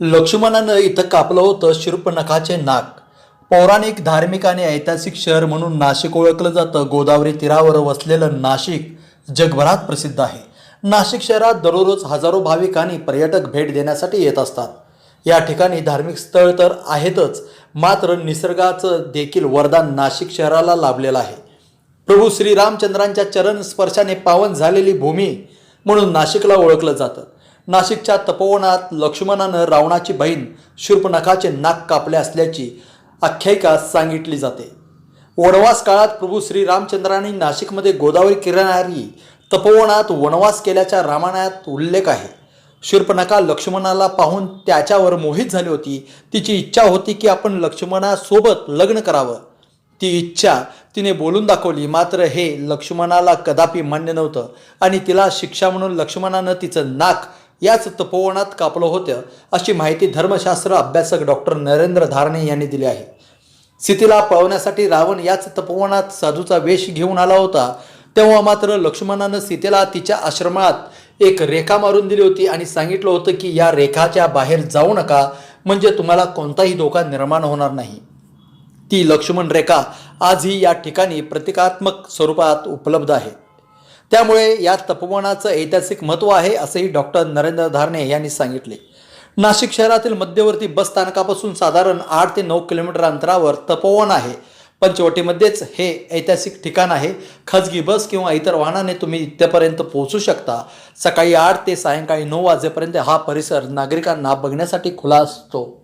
लक्ष्मणानं इथं कापलं होतं शिर्पनखाचे नाक. पौराणिक धार्मिक आणि ऐतिहासिक शहर म्हणून नाशिक ओळखलं जातं. गोदावरी तीरावर वसलेलं नाशिक जगभरात प्रसिद्ध आहे. नाशिक शहरात दररोज हजारो भाविक आणि पर्यटक भेट देण्यासाठी येत असतात. या ठिकाणी धार्मिक स्थळ तर आहेतच मात्र निसर्गाचं देखील वरदान नाशिक शहराला लाभलेलं आहे. प्रभू श्रीरामचंद्रांच्या चरण स्पर्शाने पावन झालेली भूमी म्हणून नाशिकला ओळखलं जातं. नाशिकच्या तपोवनात लक्ष्मणानं रावणाची बहीण शूर्पनखाचे नाक कापले असल्याची आख्यायिका सांगितली जाते. वनवास काळात प्रभू श्रीरामचंद्रांनी नाशिकमध्ये गोदावरी किरणारी तपोवनात वनवास केल्याच्या रामायणात उल्लेख आहे. शूर्पणखा लक्ष्मणाला पाहून त्याच्यावर मोहित झाली होती. तिची इच्छा होती की आपण लक्ष्मणासोबत लग्न करावं. ती इच्छा तिने बोलून दाखवली मात्र हे लक्ष्मणाला कदापि मान्य नव्हतं आणि तिला शिक्षा म्हणून लक्ष्मणानं तिचं नाक याच तपोवनात कापलं होतं अशी माहिती धर्मशास्त्र अभ्यासक डॉक्टर नरेंद्र धारणे यांनी दिली आहे. सीतेला पळवण्यासाठी रावण याच तपोवनात साधूचा वेश घेऊन आला होता. तेव्हा मात्र लक्ष्मणानं सीतेला तिच्या आश्रमात एक रेखा मारून दिली होती आणि सांगितलं होतं की या रेखाच्या बाहेर जाऊ नका म्हणजे तुम्हाला कोणताही धोका निर्माण होणार नाही. ती लक्ष्मण रेखा आजही या ठिकाणी प्रतिकात्मक स्वरूपात उपलब्ध आहे. त्यामुळे या तपोवनाचं ऐतिहासिक महत्त्व आहे असंही डॉक्टर नरेंद्र धारणे यांनी सांगितले. नाशिक शहरातील मध्यवर्ती बस स्थानकापासून साधारण आठ ते नऊ किलोमीटर अंतरावर तपोवन आहे. पंचवटीमध्येच हे ऐतिहासिक ठिकाण आहे. खाजगी बस किंवा इतर वाहनाने तुम्ही इथपर्यंत पोहोचू शकता. सकाळी आठ ते सायंकाळी नऊ वाजेपर्यंत हा परिसर नागरिकांना बघण्यासाठी खुला असतो.